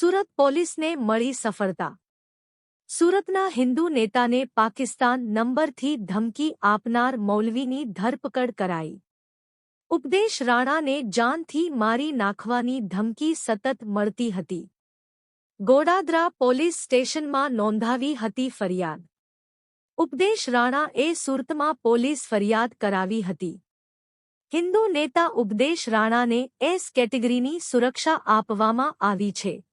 સુરત પોલીસને મળી સફળતા. સુરતના હિન્દુ નેતાને પાકિસ્તાન નંબરથી ધમકી આપનાર મૌલવીની ધરપકડ કરાઈ. ઉપદેશ રાણાને જાનથી મારી નાખવાની ધમકી સતત મળતી હતી. ગોડાદરા પોલીસ સ્ટેશનમાં નોંધાવી હતી ફરિયાદ. ઉપદેશ રાણા એ સુરતમાં પોલીસ ફરિયાદ કરાવી હતી. હિન્દુ નેતા ઉપદેશ રાણાને એસ કેટેગરીની સુરક્ષા આપવામાં આવી છે.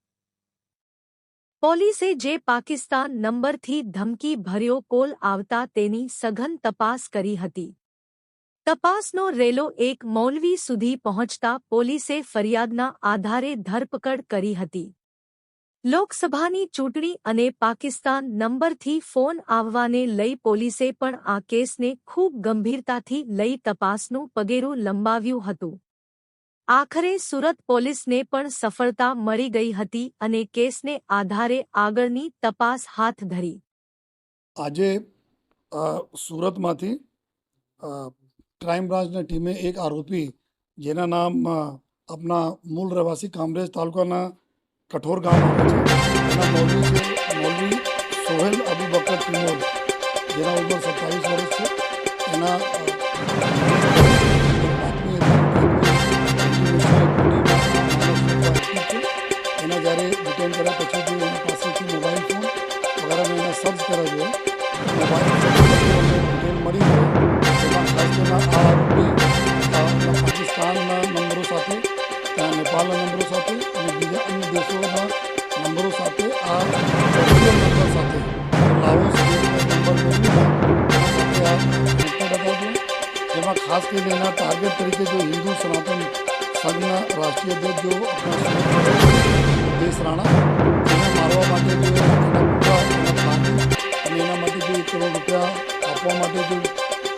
પોલીસે જે પાકિસ્તાન નંબરથી ધમકી ભર્યો કોલ આવતા તેની સઘન તપાસ કરી હતી. તપાસનો રેલો એક મૌલવી સુધી પહોંચતા પોલીસે ફરિયાદના આધારે ધરપકડ કરી હતી. લોકસભાની ચૂંટણી અને પાકિસ્તાન નંબરથી ફોન આવવાને લઈ પોલીસે પણ આ કેસને ખૂબ ગંભીરતાથી લઈ તપાસનું પગેરું લંબાવ્યું હતું. આખરે સુરત પોલીસને પણ સફળતા મળી ગઈ હતી અને કેસને આધારે આગળની તપાસ હાથ ધરી. આજે સુરતમાંથી ક્રાઇમ બ્રાન્ચની ટીમે એક આરોપી, જેના નામ આપના મૂળ રહેવાસી કામરેજ તાલુકાના કઠોર ગામ આવે છે. મૌલવી સોહેલ અબુ બકર તિમોલ જેના ઉંમર સત્તાવીસ વર્ષ છે. એના સાથે ત્યાં નેપાળના સાથે અને સાથે સાથે લાઓસ ખાસ કરીને એના તરીકે જો રાષ્ટ્રીય અધ્યક્ષ જો આપણા સુરત દેશ રાણા એને મારવા માટે જો એના માટે જો એક કરોડ રૂપિયા આપવા માટે જો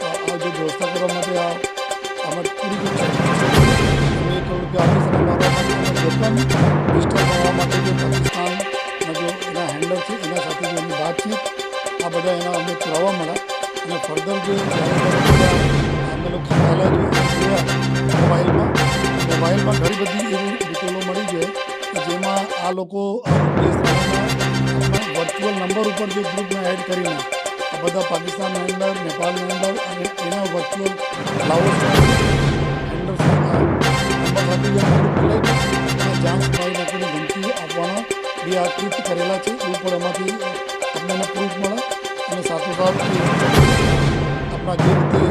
આ આ જો વ્યવસ્થા કરવા માટે આ આમાં પૂરી જો ચેકિંગ છે અને એક કરોડ રૂપિયા આપી શકે મારવા માટે અને વેપન પિસ્ટલ મારવા માટે જો પાકિસ્તાનના જો એના હેન્ડલર છે એના સાથે જો એની વાતચીત આ બધા એના અમને પુરાવા મળ્યા અને ફર્ધર જો જ્યારે જ્યારે બધા અમે લોકો પહેલાં જો જોયા મોબાઈલમાં મોબાઈલમાં ઘણી બધી એવી ડિટેલો મળી છે કે જેમાં આ લોકો આ ઉપદેશ રાણાના આપણા વર્ચ્યુઅલ નંબર ઉપર જે ગ્રુપને એડ કરીને આ બધા પાકિસ્તાનની અંદર, નેપાળની અંદર અને એના વર્ચ્યુઅલ એના જાંચ કરાવી નાખીને ધમકી કરેલા છે. એ પણ એમાંથી આપણને પ્રૂફ મળે અને સાથોસાથ આપણા જે રીતે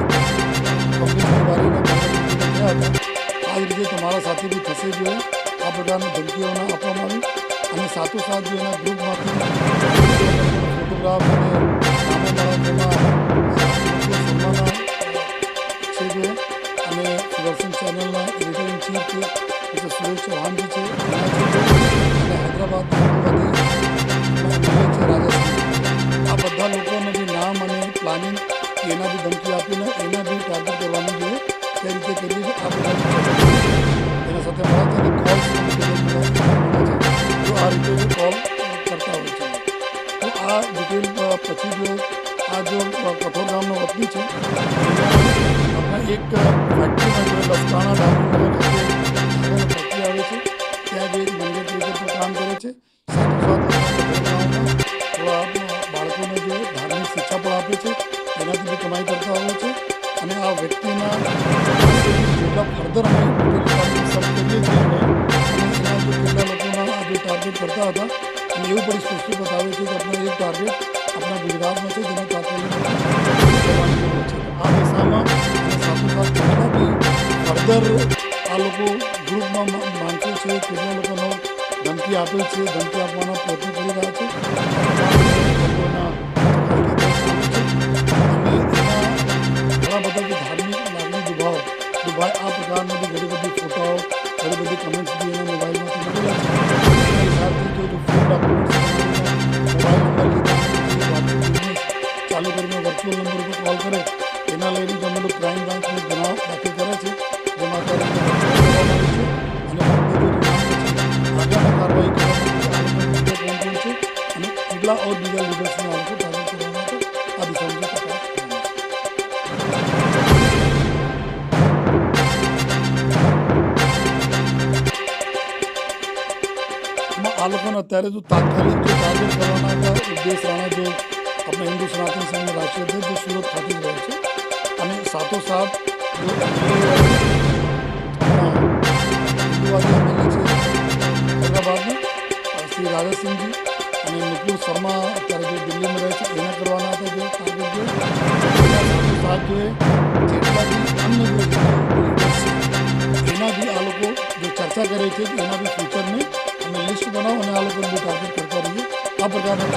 આ રીતે તમારા સાથે બી થશે જોઈએ આ પ્રકારની ધમકીઓને આપવામાં આવી. અને સાથોસાથ જો એના ગ્રુપમાંથી ફોટોગ્રાફ અને મુકેશ છે જે અને સુદર્શન ચેનલના એડિટર ચીફ છે સુરેશ ચૌહાણજી છે અને હૈદરાબાદ છે રાજસ્થાન આ બધા લોકોને જે નામ અને પ્લાનિંગ એના બી ધમકી આપીને એના બી ટાર્ગેટ કરવાનું જોઈએ તે રીતે છીએ આ બધા એના સાથે મળે અને કોલ્સ એક ફેક્ટરીમાં જો લસકાણા ડાબરનગર ફેક્ટરી આવે છે. ત્યાં જે મંદિર પણ કામ કરે છે. બાળકોને જે ધાર્મિક શિક્ષા પણ આપે છે, એનાથી બી કમાઈ કરતા આવે છે. અને આ વ્યક્તિના જેટલા ફર્ધર અમે ડિટેલ કરીએ છીએ કેટલા લોકોના આ જે ટાર્ગેટ કરતા હતા અને એવું પણ સ્પષ્ટ બતાવે છે કે આપણો એક ટાર્ગેટ આપણા ગુજરાતમાં છે, જેને તાત્કાલિક આ દિશામાં અને સાથોસાથ કેટલા બી ફર્ધર આ લોકો ગ્રુપમાં મા- માણસો છે કેટલા લોકોનો ધમકી આપે છે ધમકી આપવાના પ્રયત્ન કરી રહ્યા છે આ લોકો ટાર્ગેટ કરવા માટે આ દિશામાં જે તપાસ કરવાની છે એમાં આ લોકોને અત્યારે તો તાત્કાલિક જો ટાર્ગેટ કરવાના હતા ઉદ્દેશ રાણા જો આપણે હિન્દુ સનાતન સંઘના રાષ્ટ્રીય અધ્યક્ષ જે સુરત ખાતે જ રહે છે અને સાથોસાથ જો હિન્દુવાદી એમએલએ છે હૈદરાબાદના શ્રી રાજાસિંહજી અને નુપુર શર્મા અત્યારે જે દિલ્હીમાં રહે છે, એને કરવાના હતા જે ટાર્ગેટ જોઈએ જો એ જેટલા બી અન્ય એનાથી આ લોકો જે ચર્ચા કરે છે, એનાથી ફ્યુચરને અમે લિસ્ટ બનાવો અને આ લોકોને ટાર્ગેટ કરતા રહીએ. આ પ્રકારના